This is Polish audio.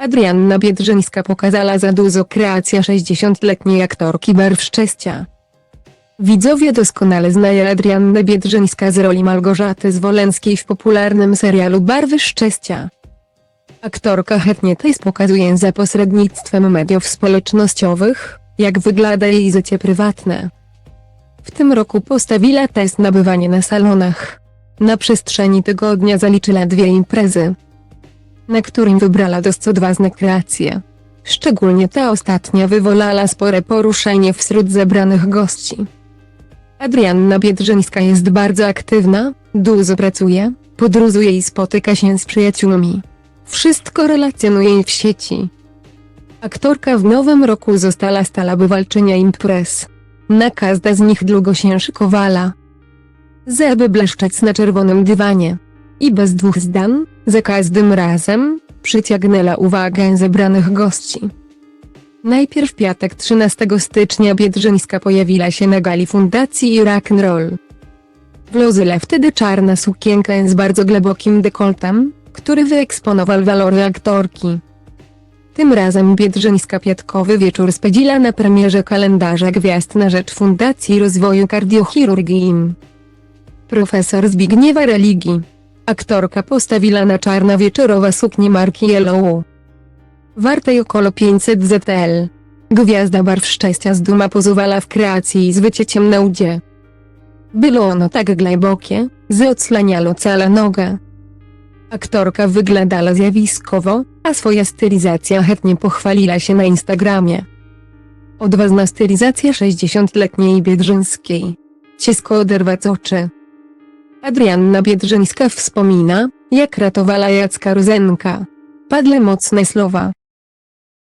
Adrianna Biedrzyńska pokazała za dużo kreacja 60-letniej aktorki Barw Szczęścia. Widzowie doskonale znają Adriannę Biedrzyńska z roli Malgorzaty Zwolenskiej w popularnym serialu Barwy Szczęścia. Aktorka chętnie też pokazuje za pośrednictwem mediów społecznościowych, jak wygląda jej życie prywatne. W tym roku postawiła test na bywanie na salonach. Na przestrzeni tygodnia zaliczyła dwie imprezy, na którym wybrała dość odważne kreacje. Szczególnie ta ostatnia wywołała spore poruszenie wśród zebranych gości. Adrianna Biedrzyńska jest bardzo aktywna, dużo pracuje, podróżuje i spotyka się z przyjaciółmi. Wszystko relacjonuje w sieci. Aktorka w nowym roku została stala bywalczynia imprez. Na każda z nich długo się szykowała. Zeby bleszczeć na czerwonym dywanie. I bez dwóch zdań, za każdym razem, przyciągnęła uwagę zebranych gości. Najpierw w piatek 13 stycznia Biedrzyńska pojawiła się na gali Fundacji Rock'n'Roll. Wlozyle wtedy czarna sukienkę z bardzo głębokim dekoltem, który wyeksponował walory aktorki. Tym razem Biedrzyńska piatkowy wieczór spędziła na premierze kalendarza gwiazd na rzecz Fundacji Rozwoju Kardiochirurgii. Profesor Zbigniewa Religii. Aktorka postawiła na czarna wieczorowa suknię marki Yellow. Wartej około 500 ZL. Gwiazda barw szczęścia z duma pozowała w kreacji z wycieciem na udzie. Było ono tak głębokie, że odsłaniało cała noga. Aktorka wyglądała zjawiskowo, a swoja stylizacja chętnie pochwaliła się na Instagramie. Odważna stylizacja 60-letniej Biedrzyńskiej. Ciężko oderwać oczy. Adrianna Biedrzyńska wspomina, jak ratowała Jacka Ruzenka. Padle mocne słowa.